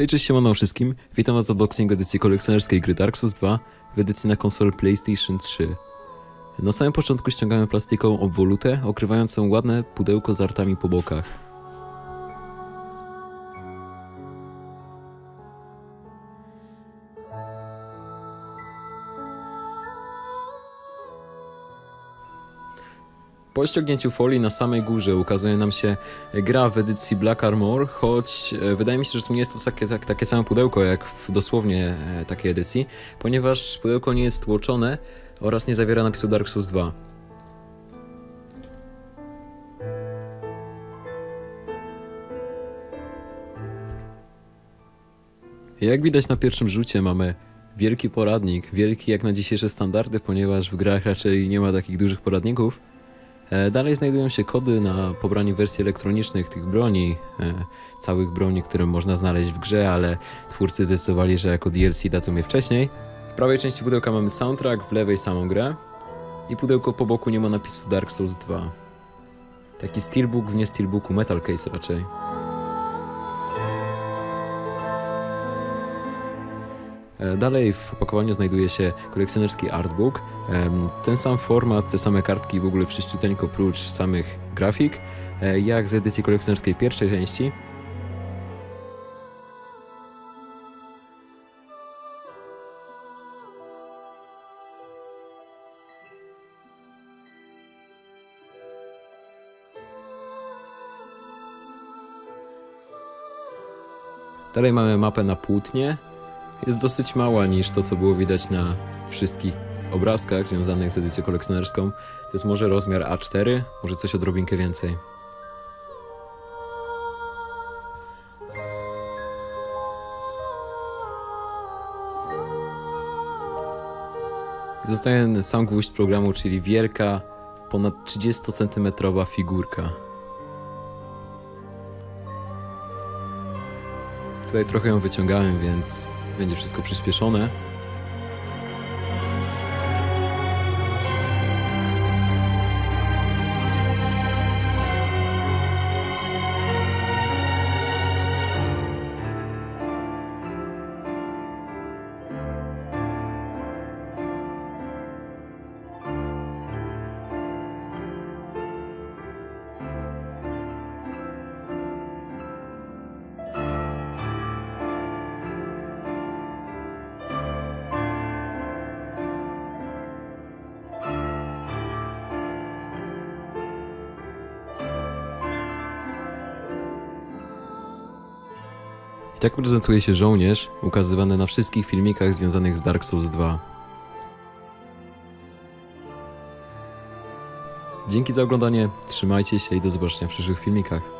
Hej, cześć, siemano wszystkim. Witam was w unboxingu edycji kolekcjonerskiej gry Dark Souls 2 w edycji na konsolę PlayStation 3. Na samym początku ściągamy plastikową obwolutę, okrywającą ładne pudełko z artami po bokach. Po ściągnięciu folii na samej górze ukazuje nam się gra w edycji Black Armor, choć e, wydaje mi się, że to nie jest to takie, tak, takie samo pudełko jak w dosłownie e, takiej edycji, ponieważ pudełko nie jest tłoczone oraz nie zawiera napisu Dark Souls 2. Jak widać na pierwszym rzucie mamy wielki poradnik, wielki jak na dzisiejsze standardy, ponieważ w grach raczej nie ma takich dużych poradników. E, Dalej znajdują się kody na pobranie wersji elektronicznych tych broni, e, całych broni, które można znaleźć w grze, ale twórcy zdecydowali, że jako DLC dadzą je wcześniej. W prawej części pudełka mamy soundtrack, w lewej samą grę i pudełko po boku nie ma napisu Dark Souls 2. Taki steelbook w nie steelbooku, metal case raczej. Dalej w opakowaniu znajduje się kolekcjonerski artbook. Ten sam format, te same kartki w ogóle wszyściuteńko prócz samych grafik, e, jak z edycji kolekcjonerskiej pierwszej części. Dalej mamy mapę na płótnie. Jest dosyć mała niż to, co było widać na wszystkich obrazkach związanych z edycją kolekcjonerską. To jest może rozmiar A4, może coś odrobinkę więcej. Zostaje sam gwóźdź programu, czyli wielka, ponad 30-centymetrowa figurka. Tutaj trochę ją wyciągałem, więc będzie wszystko przyspieszone. Tak prezentuje się żołnierz, ukazywany na wszystkich filmikach związanych z Dark Souls 2. Dzięki za oglądanie, trzymajcie się i do zobaczenia w przyszłych filmikach.